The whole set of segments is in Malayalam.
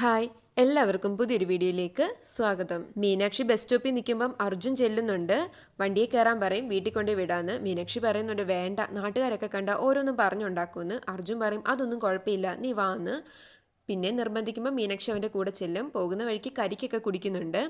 ഹായ് എല്ലാവർക്കും പുതിയൊരു വീഡിയോയിലേക്ക് സ്വാഗതം. മീനാക്ഷി ബസ് സ്റ്റോപ്പിൽ നിൽക്കുമ്പം അർജുൻ ചെല്ലുന്നുണ്ട്. വണ്ടിയെ കയറാൻ പറയും വീട്ടിൽ കൊണ്ട് വിടാന്ന്. മീനാക്ഷി പറയുന്നുണ്ട് വേണ്ട നാട്ടുകാരൊക്കെ കണ്ട ഓരോന്നും പറഞ്ഞുണ്ടാക്കുമെന്ന് അർജുൻ പറയും അതൊന്നും കുഴപ്പമില്ല നീ വാന്ന്. പിന്നെ നിർബന്ധിക്കുമ്പോൾ മീനാക്ഷി അവന്റെ കൂടെ ചെല്ലും. പോകുന്ന വഴിക്ക് കരിക്കൊക്കെ കുടിക്കുന്നുണ്ട്.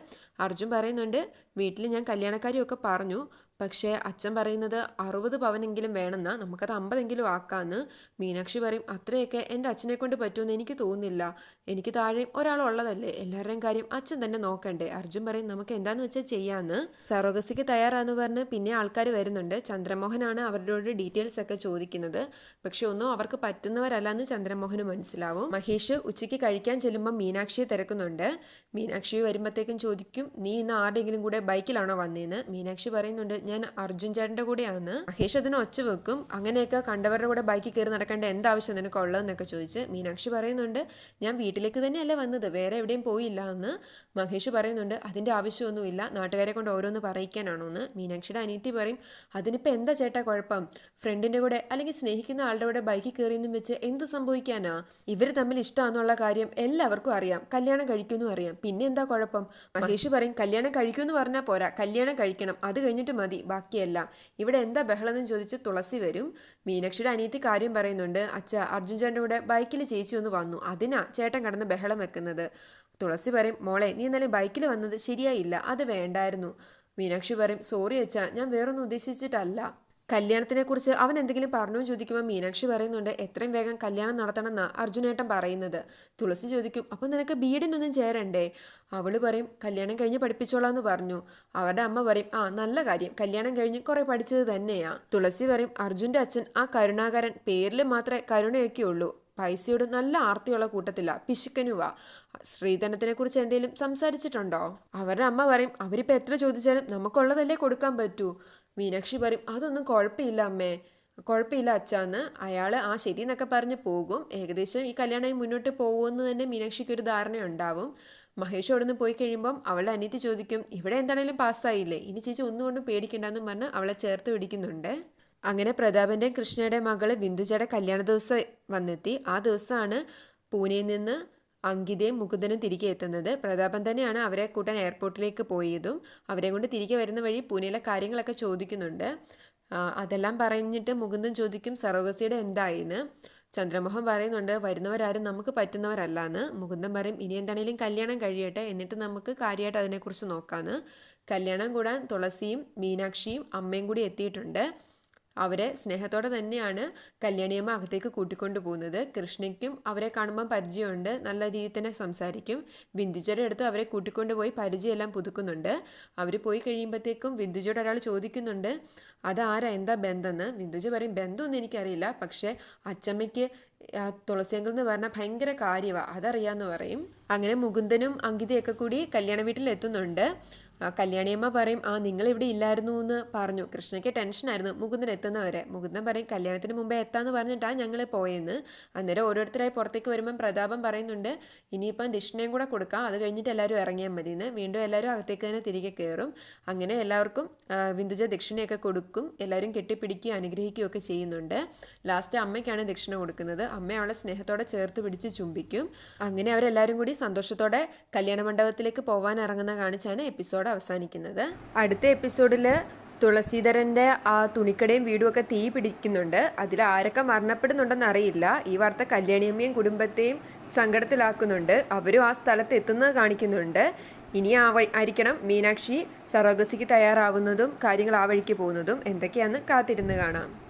അർജുൻ പറയുന്നുണ്ട് വീട്ടിൽ ഞാൻ കല്യാണക്കാരിയൊക്കെ പറഞ്ഞു പക്ഷേ അച്ഛൻ പറയുന്നത് അറുപത് പവനെങ്കിലും വേണമെന്നാ നമുക്കത് അമ്പതെങ്കിലും ആക്കാമെന്ന് മീനാക്ഷി പറയും. അത്രയൊക്കെ എന്റെ അച്ഛനെ കൊണ്ട് പറ്റുമെന്ന് എനിക്ക് തോന്നുന്നില്ല. എനിക്ക് താഴെയും ഒരാളുള്ളതല്ലേ എല്ലാവരുടെയും കാര്യം അച്ഛൻ തന്നെ നോക്കണ്ടേ. അർജുൻ പറയും നമുക്ക് എന്താന്ന് വെച്ചാൽ ചെയ്യാമെന്ന് സറോഗസിക്ക് തയ്യാറാന്ന് പറഞ്ഞ് പിന്നെ ആൾക്കാർ വരുന്നുണ്ട്. ചന്ദ്രമോഹനാണ് അവരോട് ഡീറ്റെയിൽസ് ഒക്കെ ചോദിക്കുന്നത്. പക്ഷെ ഒന്നും അവർക്ക് പറ്റുന്നവരല്ല എന്ന് ചന്ദ്രമോഹന് മനസ്സിലാവും. മഹേഷ് ഉച്ചയ്ക്ക് കഴിക്കാൻ ചെല്ലുമ്പോൾ മീനാക്ഷിയെ തിരക്കുന്നുണ്ട്. മീനാക്ഷി വരുമ്പോഴത്തേക്കും ചോദിക്കും നീ ഇന്ന് ആരുടെയെങ്കിലും കൂടെ ബൈക്കിലാണോ വന്നേന്ന്? മീനാക്ഷി പറയുന്നുണ്ട് ഞാൻ അർജുൻ ചേട്ടന്റെ കൂടെയാണ്. മഹേഷ് അതിന് ഒച്ച വെക്കും. അങ്ങനെയൊക്കെ കണ്ടവരുടെ കൂടെ ബൈക്കിൽ കയറി നടക്കേണ്ട എന്താവശ്യം നിനക്ക് ഉള്ളതെന്നൊക്കെ ചോദിച്ച് മീനാക്ഷി പറയുന്നുണ്ട് ഞാൻ വീട്ടിലേക്ക് തന്നെയല്ല വന്നത്? വേറെ എവിടെയും പോയില്ല എന്ന്. മഹേഷ് പറയുന്നുണ്ട് അതിന്റെ ആവശ്യമൊന്നുമില്ല. നാട്ടുകാരെ കൊണ്ട് ഓരോന്ന് പറയിക്കാനാണോ എന്ന്. മീനാക്ഷിയുടെ അനിയത്തി പറയും അതിനിപ്പോൾ എന്താ ചേട്ടാ കുഴപ്പം? ഫ്രണ്ടിന്റെ കൂടെ അല്ലെങ്കിൽ സ്നേഹിക്കുന്ന ആളുടെ കൂടെ ബൈക്കിൽ കയറിയെന്നും വെച്ച് എന്ത് സംഭവിക്കാനാ? ഇവർ തമ്മിൽ ഇഷ്ടമാണെന്നുള്ള കാര്യം എല്ലാവർക്കും അറിയാം. കല്യാണം കഴിക്കുമെന്ന് അറിയാം. പിന്നെ എന്താ കുഴപ്പം? മഹേഷ് പറയും കല്യാണം കഴിക്കുമെന്ന് പറഞ്ഞാൽ പോരാ. കല്യാണം കഴിക്കണം. അത് കഴിഞ്ഞിട്ട് മതി. ബാക്കിയല്ല. ഇവിടെ എന്താ ബഹളം എന്ന് ചോദിച്ച് തുളസി വരും. മീനാക്ഷിയുടെ അനിയത്തി കാര്യം പറയുന്നുണ്ട്. അച്ഛ അർജുൻ ചേട്ടന്റെ കൂടെ ബൈക്കിൽ ചേച്ചി ഒന്ന് വന്നു. അതിനാ ചേട്ടൻ കടന്ന് ബഹളം വെക്കുന്നത്. തുളസി പറയും മോളെ നീ ഇന്നലെ ബൈക്കിൽ വന്നത് ശരിയായില്ല. അത് വേണ്ടായിരുന്നു. മീനാക്ഷി പറയും സോറി അച്ഛാ ഞാൻ വേറൊന്നും ഉദ്ദേശിച്ചിട്ടല്ല. കല്യാണത്തിനെ കുറിച്ച് അവൻ എന്തെങ്കിലും പറഞ്ഞു ചോദിക്കുമ്പോൾ മീനാക്ഷി പറയുന്നുണ്ട് എത്രയും വേഗം കല്യാണം നടത്തണമെന്നാ അർജുനേട്ടൻ പറയുന്നത്. തുളസി ചോദിക്കും അപ്പം നിനക്ക് ബീഡിനൊന്നും ചേരണ്ടേ? അവൾ പറയും കല്യാണം കഴിഞ്ഞ് പഠിപ്പിച്ചോളാം എന്ന് പറഞ്ഞു. അവരുടെ അമ്മ പറയും ആ നല്ല കാര്യം കല്യാണം കഴിഞ്ഞ് കുറെ പഠിച്ചത് തന്നെയാ. തുളസി പറയും അർജുന്റെ അച്ഛൻ ആ കരുണാകരൻ പേരിൽ മാത്രമേ കരുണയൊക്കെ ഉള്ളൂ. പൈസയോട് നല്ല ആർത്തിയുള്ള കൂട്ടത്തില്ല പിശുക്കനുവ. സ്ത്രീധനത്തിനെ കുറിച്ച് എന്തെങ്കിലും സംസാരിച്ചിട്ടുണ്ടോ? അവരുടെ അമ്മ പറയും അവരിപ്പോൾ എത്ര ചോദിച്ചാലും നമുക്കുള്ളതല്ലേ കൊടുക്കാൻ പറ്റൂ. മീനാക്ഷി പറയും അതൊന്നും കുഴപ്പമില്ല അമ്മേ. കുഴപ്പമില്ല അച്ഛാന്ന്. അയാൾ ആ ശരി എന്നൊക്കെ പറഞ്ഞ് പോകും. ഏകദേശം ഈ കല്യാണം മുന്നോട്ട് പോകുമെന്ന് തന്നെ മീനാക്ഷിക്ക് ഒരു ധാരണ ഉണ്ടാവും മഹേഷ് അവിടെ നിന്ന് പോയി കഴിയുമ്പം അവളുടെ അനിയത്തി ചോദിക്കും ഇവിടെ എന്താണേലും പാസ്സായില്ലേ? ഇനി ചേച്ചി ഒന്നുകൊണ്ടും പേടിക്കണ്ടെന്നും പറഞ്ഞ് അവളെ ചേർത്ത് പിടിക്കുന്നുണ്ട്. അങ്ങനെ പ്രതാപന്റെയും കൃഷ്ണയുടെ മകൾ ബിന്ദുജയുടെ കല്യാണ ദിവസം വന്നെത്തി. ആ ദിവസമാണ് പൂനെയിൽ നിന്ന് അങ്കിതയും മുകുന്ദനും തിരികെ എത്തുന്നത്. പ്രതാപൻ തന്നെയാണ് അവരെ കൂട്ടാൻ എയർപോർട്ടിലേക്ക് പോയതും അവരെ കൊണ്ട് തിരികെ വരുന്ന വഴി പൂനെയിലെ കാര്യങ്ങളൊക്കെ ചോദിക്കുന്നുണ്ട്. അതെല്ലാം പറഞ്ഞിട്ട് മുകുന്ദൻ ചോദിക്കും സറോഗസിയുടെ എന്തായിന്ന്? ചന്ദ്രമോഹൻ പറയുന്നുണ്ട് വരുന്നവരാരും നമുക്ക് പറ്റുന്നവരല്ലാന്ന്. മുകുന്ദൻ പറയും ഇനി എന്താണേലും കല്യാണം കഴിയട്ടെ എന്നിട്ട് നമുക്ക് കാര്യമായിട്ട് അതിനെക്കുറിച്ച് നോക്കാമെന്ന് കല്യാണം കൂടാൻ തുളസിയും മീനാക്ഷിയും അമ്മയും കൂടി എത്തിയിട്ടുണ്ട്. അവരെ സ്നേഹത്തോടെ തന്നെയാണ് കല്യാണിയമ്മ അകത്തേക്ക് കൂട്ടിക്കൊണ്ടു പോകുന്നത്. കൃഷ്ണയ്ക്കും അവരെ കാണുമ്പോൾ പരിചയമുണ്ട്. നല്ല രീതിയിൽ തന്നെ സംസാരിക്കും. ബിന്ദുജയുടെ അടുത്ത് അവരെ കൂട്ടിക്കൊണ്ടുപോയി പരിചയമെല്ലാം പുതുക്കുന്നുണ്ട്. അവർ പോയി കഴിയുമ്പോഴത്തേക്കും ബിന്ദുജയോട് ഒരാൾ ചോദിക്കുന്നുണ്ട് അതാരാ എന്താ ബന്ധമെന്ന് ബിന്ദുജ പറയും ബന്ധമൊന്നും എനിക്കറിയില്ല. പക്ഷേ അച്ചമ്മയ്ക്ക് തുളസിയങ്കിൾ എന്ന് പറഞ്ഞാൽ ഭയങ്കര കാര്യമാണ് അതറിയാമെന്ന് പറയും. അങ്ങനെ മുകുന്ദനും അങ്കിതയൊക്കെ കൂടി കല്യാണ വീട്ടിൽ എത്തുന്നുണ്ട്. കല്യാണിയമ്മ പറയും ആ നിങ്ങൾ ഇവിടെ ഇല്ലായിരുന്നു എന്ന് പറഞ്ഞു. കൃഷ്ണയ്ക്ക് ടെൻഷനായിരുന്നു. മുകുന്ദൻ എത്തുന്നവരെ. മുകുന്ദൻ പറയും കല്യാണത്തിന് മുമ്പേ എത്താന്ന് പറഞ്ഞിട്ടാണ് ഞങ്ങൾ പോയെന്ന്. അന്നേരം ഓരോരുത്തരായി പുറത്തേക്ക് വരുമ്പം പ്രതാപം പറയുന്നുണ്ട് ഇനിയിപ്പം ദക്ഷിണയും കൂടെ കൊടുക്കാം. അത് കഴിഞ്ഞിട്ട് എല്ലാവരും ഇറങ്ങിയാൽ മതി എന്ന് വീണ്ടും എല്ലാവരും അകത്തേക്ക് തന്നെ തിരികെ കയറും. അങ്ങനെ എല്ലാവർക്കും വിന്ദുജ ദക്ഷിണയൊക്കെ കൊടുക്കും. എല്ലാവരും കെട്ടിപ്പിടിക്കുകയും അനുഗ്രഹിക്കുകയും ഒക്കെ ചെയ്യുന്നുണ്ട്. ലാസ്റ്റ് അമ്മയ്ക്കാണ് ദക്ഷിണ കൊടുക്കുന്നത്. അമ്മ അവളെ സ്നേഹത്തോടെ ചേർത്ത് പിടിച്ച് ചുംബിക്കും. അങ്ങനെ അവരെല്ലാവരും കൂടി സന്തോഷത്തോടെ കല്യാണ മണ്ഡപത്തിലേക്ക് പോകാൻ ഇറങ്ങുന്ന കാണിച്ചാണ് എപ്പിസോഡ് അവസാനിക്കുന്നത്. അടുത്ത എപ്പിസോഡിൽ തുളസീധരന്റെ ആ തുണിക്കടയും വീടും ഒക്കെ തീ പിടിക്കുന്നുണ്ട്. അതിൽ ആരൊക്കെ മരണപ്പെടുന്നുണ്ടെന്ന് അറിയില്ല. ഈ വാർത്ത കല്യാണിയമ്മയും കുടുംബത്തെയും സങ്കടത്തിലാക്കുന്നുണ്ട്. അവരും ആ സ്ഥലത്ത് എത്തുന്നത് കാണിക്കുന്നുണ്ട്. ഇനി ആ വഴി ആയിരിക്കണം മീനാക്ഷി സറോഗസിക്ക് തയ്യാറാവുന്നതും കാര്യങ്ങൾ ആ വഴിക്ക് പോകുന്നതും. എന്തൊക്കെയാണെന്ന് കാത്തിരുന്ന് കാണാം.